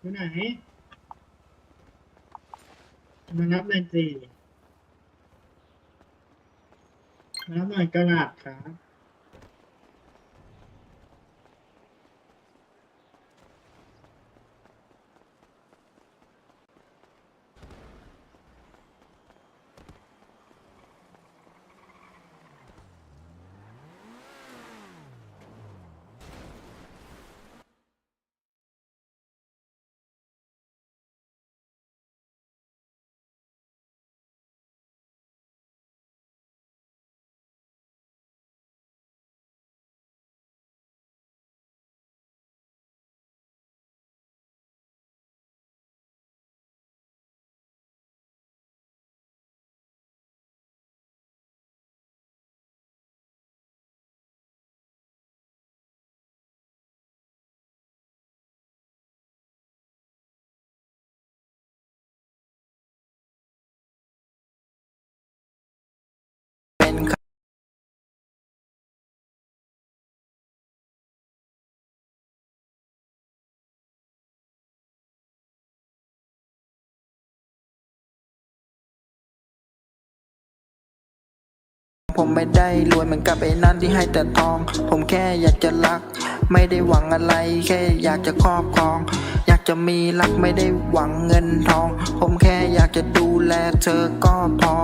อยู่ไหนมารับหน่อยสิมารับหน่อยกระดาษครับ ผมไม่ได้รวยเหมือนกับไอ้นั่นที่ให้แต่ทอง ผมแค่อยากจะรัก ไม่ได้หวังอะไร แค่อยากจะครอบครอง อยากจะมีรักไม่ได้หวังเงินทอง ผมแค่อยากจะดูแลเธอก็พอ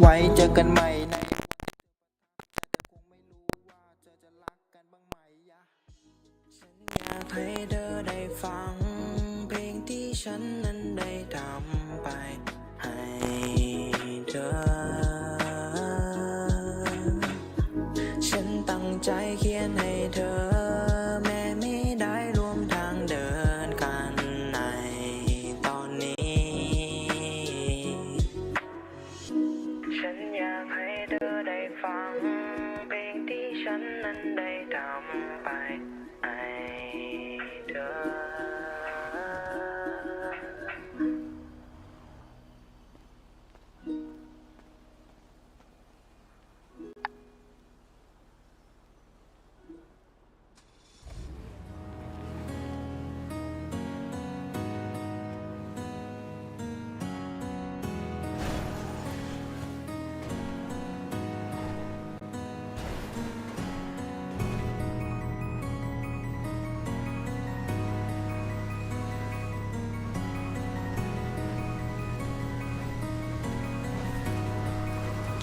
ไว้เจอกันใหม่ในะฉันอยากให้เธอได้ฟัง เพลงที่ฉันนั้น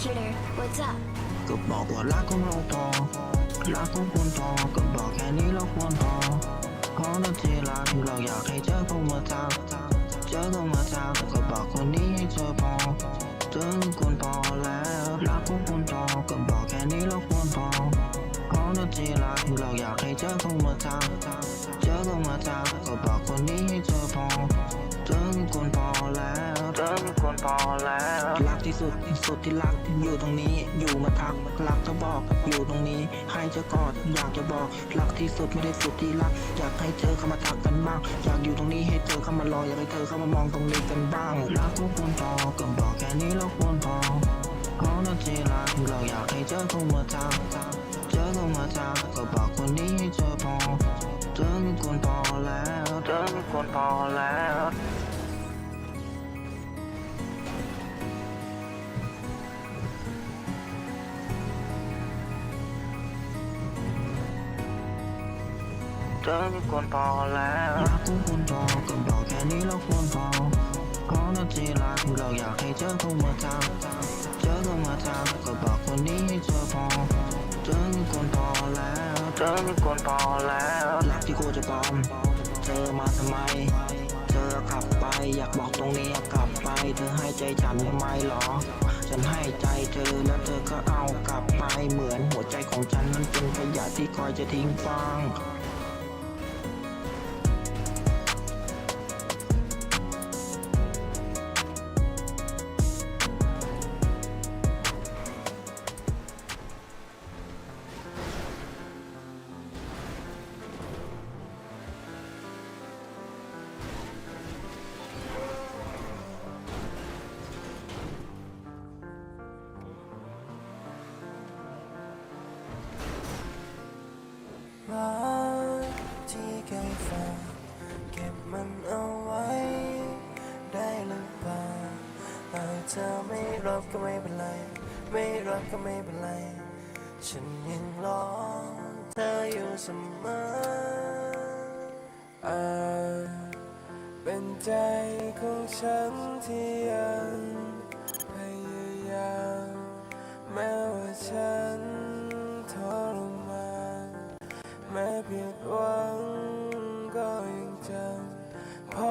Killer, what's up? ก็บอกว่ารักของเราพอรักของคนพอก็บอกแค่นี้เราควรพอเพราะนาทีรักเราอยากให้เจอเข้ามาทักเจอเข้ามาทัก ที่สุดที่สุดที่รักอยู่ตรงนี้ อยู่มาทักรักเธอบอกอยู่ตรงนี้ ให้เธอกอดอยากจะบอกรักที่สุดไม่ได้สุดที่รัก อยากให้เธอเข้ามาทักกันบ้างอยากอยู่ตรงนี้ให้เธอเข้ามารออยากให้เธอเข้ามามองตรงนี้กันบ้างรักของคุณพอก็บอกแค่นี้เราควรพอเพราะนาทีรักเราอยากให้เธอเข้ามาทักเจอเข้ามาทักก็บอกคนนี้ให้เธอพอเธอมีคนพอแล้ว เธอมีคนพอแล้ว เธอมีคนพอแล้วรักของคุณพอก็บอกแค่นี้เราควรพอเพราะนาทีรักเราอยากให้เธอเข้ามาทักเธอเข้ามาทักก็บอกคนนี้ให้เธอพอเธอมีคนพอแล้วเธอมีคนพอแล้วรักที่โคตรจะปลอมเธอมาทำไม เธอขับไปอยากบอกตรงนี้กลับไป เธอให้ใจฉันทำไมหรอ ฉันให้ใจเธอแล้วเธอก็เอากลับไปเหมือนหัวใจของฉันนั้นเป็นขยะที่คอยจะทิ้งฟาง เธอไม่รับก็ไม่เป็นไร ไม่รักก็ไม่เป็นไร ฉันยังรอเธออยู่เสมออาเป็นใจของฉันที่ยังพยายามแม้ว่าฉันทรมานแม้ผิดหวังก็ยังจำพร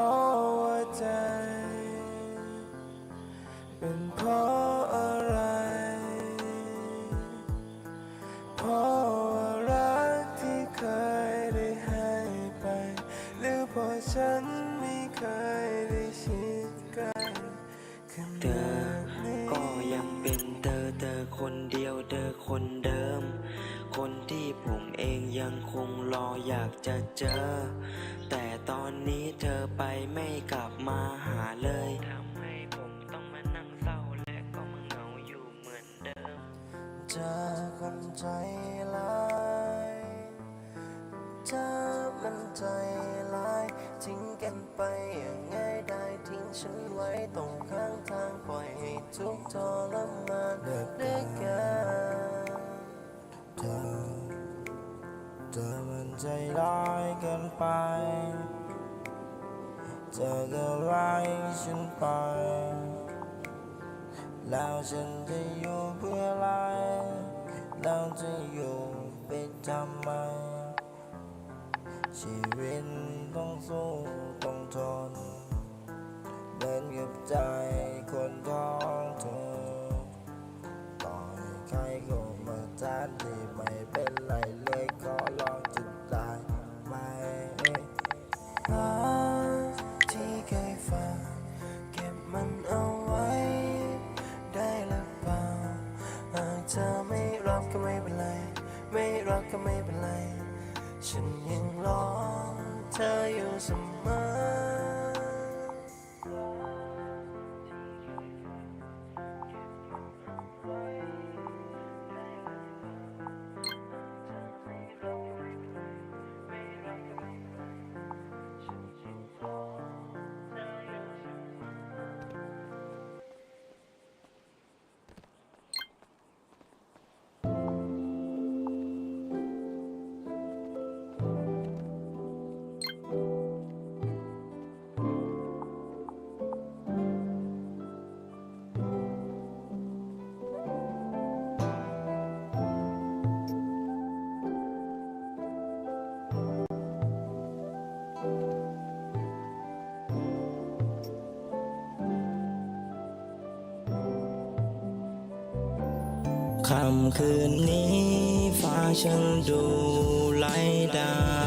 แล้งจะอยู่เป็นทำไม ชีวิตต้องสู้ต้องทนเหมือนกับใจคน ค่ำคืนนี้ฟ้าฉันดูไล่ดาว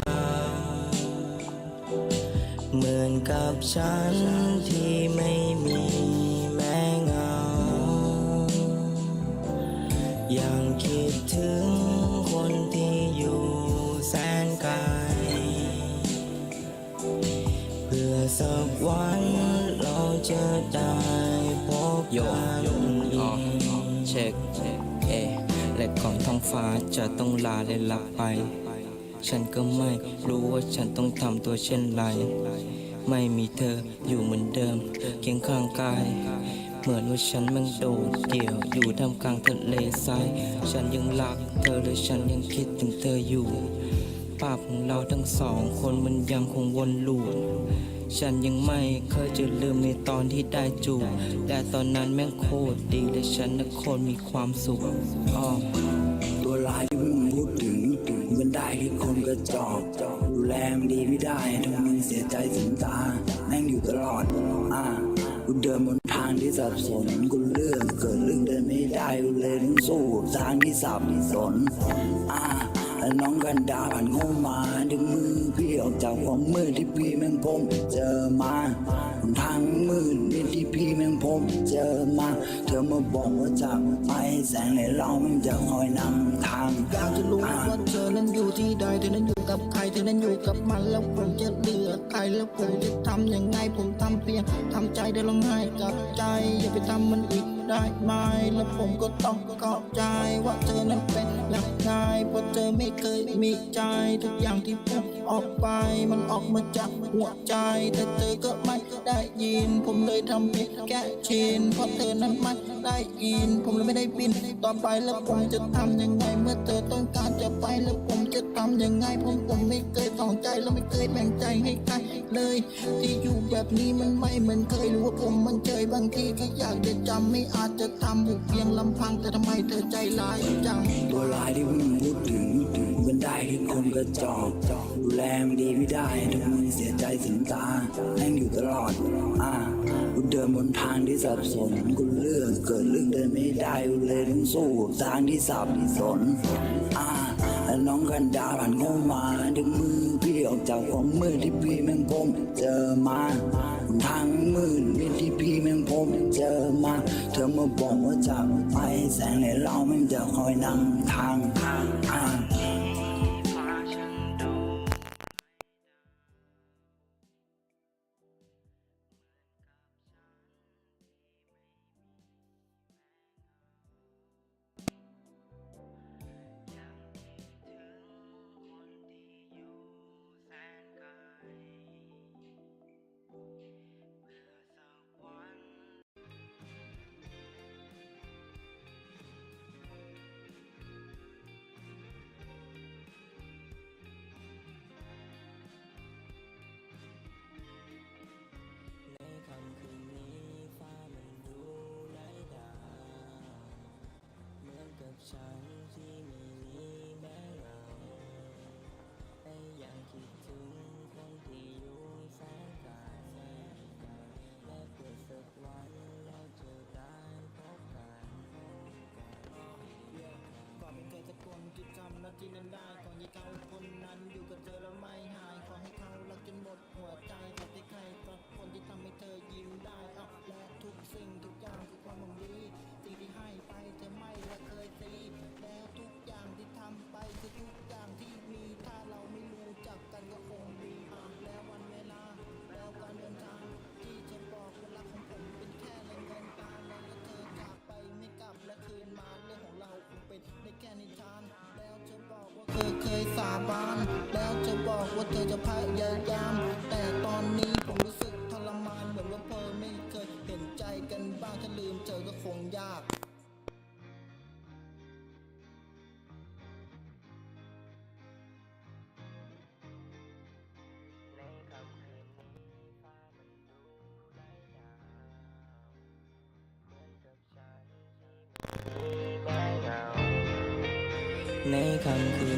เหมือนกับฉันที่ไม่มีแม้เงา ยังคิดถึงคนที่อยู่แสนไกล เพื่อสักวันเราจะได้พบโยกัน ฟ้าจะต้องลาและลับไป ฉันก็ไม่รู้ว่าฉันต้องทำตัวเช่นไร ไม่มีเธออยู่เหมือนเดิม เคียงข้างกาย เหมือนว่าฉันมันโดดเดี่ยวอยู่ท่ามกลางทะเลทราย ฉันยังรักเธอและฉันยังคิดถึงเธออยู่ ภาพของเราทั้งสองคนมันยังคงวนลูปฉันยังไม่เคยจะลืมในตอนที่ได้จูบแต่ตอนนั้นแม่งโคตรดีและฉันนะโคตรมีความสุขอ้อ ตัวร้ายที่เพิ่งพูดถึงมันได้ที่คนกระจอกดูแลมดีไม่ได้ทำมึงเสียใจสินตาแม่งอยู่ตลอดอ่ากูเดินบนทางที่สับสนกูเลือกเกิดเรื่องเดินไม่ได้กูเลยต้องสู้ทางที่สับสนอ่าแล้วน้องกันดาผ่านเข้ามาดึงมือ ออกจากความมืดที่พี่แม่งพบเจอมาหนทางมืดนี่ที่พี่แม่งพบเจอมา เธอมาบอกว่าจะไปแสงในเราแม่งจะคอยนำทางอยากจะรู้ว่าเธอนั้นอยู่ที่ใดเธอนั้นอยู่กับใครเธอนั้นอยู่กับมันแล้วผมจะเหลือใครแล้วผมจะทำยังไงผมทำเพียงทำใจได้ร้องไห้กับใจอย่าไปทำมันอีก ได้ไหมแล้วผมก็ต้องเข้าใจว่าเธอนั้นเป็นอย่างไงเพราะเธอไม่เคยมีใจทุกอย่างที่พูดออกไป มันออกมาจากหัวใจ แต่เธอก็ไม่ได้ยิน ผมเลยทำให้แค่ชินเพราะเธอนั้นไม่ ได้ยิน ผมเลยไม่ได้บินต่อไปแล้วผมจะทำยังไง เมื่อเธอต้องการจะไปแล้วผมจะทำยังไง ผมผมไม่เคยสองใจแล้วไม่เคยแบ่งใจให้ใครเลย ที่อยู่แบบนี้มันไม่เหมือนเคยรู้ว่าผมมันเจยบางทีก็อยากจะจำไม่อาจจะทำอยู่เพียงลำพังแต่ทำไมเธอใจร้ายจังตัวลายที่มึงพูดถึง ได้ที่คนกระจอกดูแลมดีไม่ได้ทำมึงเสียใจสินตาแม่งอยู่ตลอด อ่ากูเดินบนทางที่สับสนกูเลือกเกิดเรื่องเดินไม่ได้กูเลยต้องสู้ทางที่สับสน อ่าแล้วน้องกันดาผ่านเข้ามาดึงมือพี่ออกจากความมืดที่พี่แม่งพบเจอมาทางมืดมิดที่พี่แม่งพบเจอมา เธอมาบอกว่าจะไปแสงในเราแม่งจะคอยนำทางทางอ่า ที่นั่นได้ก่อนที่เขาคนนั้นอยู่กับเธอแล้วมา เธอจะพยายาม แต่ตอนนี้ผมรู้สึกทรมานเหมือนว่าเธอไม่เคยเห็นใจกันบ้างถ้าลืมเธอก็คงยากในค่ำคืน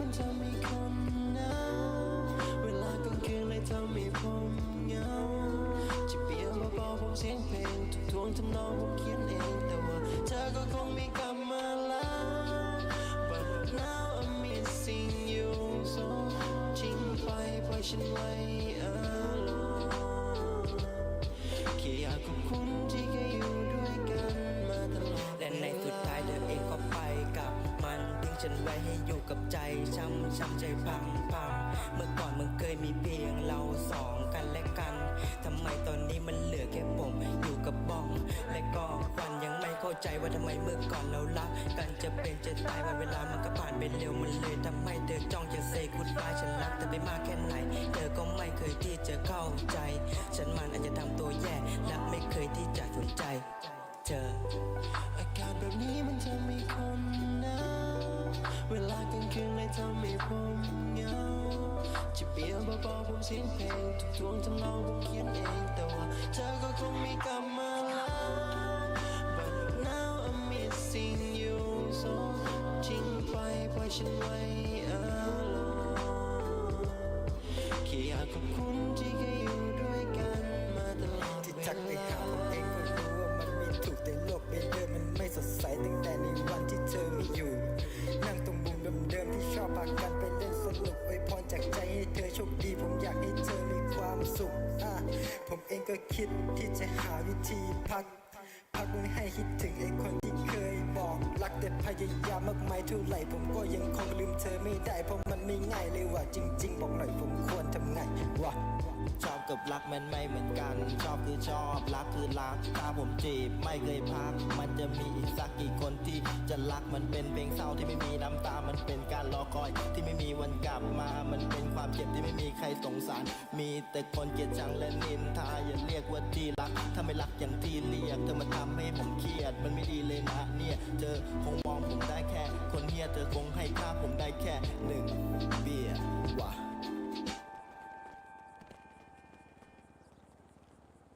มันทำให้คนหนาเวลากลางคืนเลยทำให้ผมเหงาจะเปลี่ยนเบอกผมเสียงเพลงทุกทวงทำนองผมเขียนเองแต่ว่าเธอก็คงไม่กลับมาแล้ว But now I'm missing you so ทิ้งไปปล่อยฉันไว้ alone แค่อยากขอบคุณที่ ช้ำใจพังพังเมื่อก่อนมึงเคยมีเพียงเราสองกันและกันทำไมตอนนี้มันเหลือแค่ผมอยู่กับบ้อง และก็ควันยังไม่เข้าใจว่าทำไมเมื่อก่อนเรารักกันจะเป็นจะตายวันเวลามันก็ผ่านไปเร็วมันเลยทำให้เธอจ้องจะเซกุดบายฉันรักเธอไปมากแค่ไหนเธอก็ไม่เคยที่จะเข้าใจ ฉันมันอาจจะทำตัวแย่และไม่เคยที่จะสนใจ เธอ อากาศแบบนี้มันทำให้คนนา เวลากลางคืนเลยทำให้ผมเหงาจะเบียวเบาๆผมเสียงเพลงทุกทวงทำนองผมเขียนเองแต่ว่าเธอก็คงไม่กลับม ผมเองก็คิดที่จะหาวิธีพัก พักไม่ให้คิดถึงไอ้คนที่เคยบอก รักแต่พยายามมากมายเท่าไหร่ ผมก็ยังคงลืมเธอไม่ได้ เพราะมันไม่ง่ายเลยว่ะจริง ๆ บอกหน่อยผมควรทำไงวะ ชอบกับรักมันไม่เหมือนกัน ชอบคือชอบรักคือรักถ้าผมจีบไม่เคยพัก มันจะมีอีกสักกี่คนที่จะรักมันเป็นเพลงเศร้าที่ไม่มีน้ำตา มันเป็นการรอคอยที่ไม่มีวันกลับมา มันเป็นความเจ็บที่ไม่มีใครสงสาร มีแต่คนเกลียดชังและนินทาอย่าเรียกว่าที่รัก ถ้าไม่รักอย่างที่เรียกเธอมาทำให้ผมเครียด มันไม่ดีเลยนะเนี่ยเธอคงมองผมได้แค่ คนเฮียเธอคงให้ค่าผมได้แค่หนึ่งเบียร์ว่ะ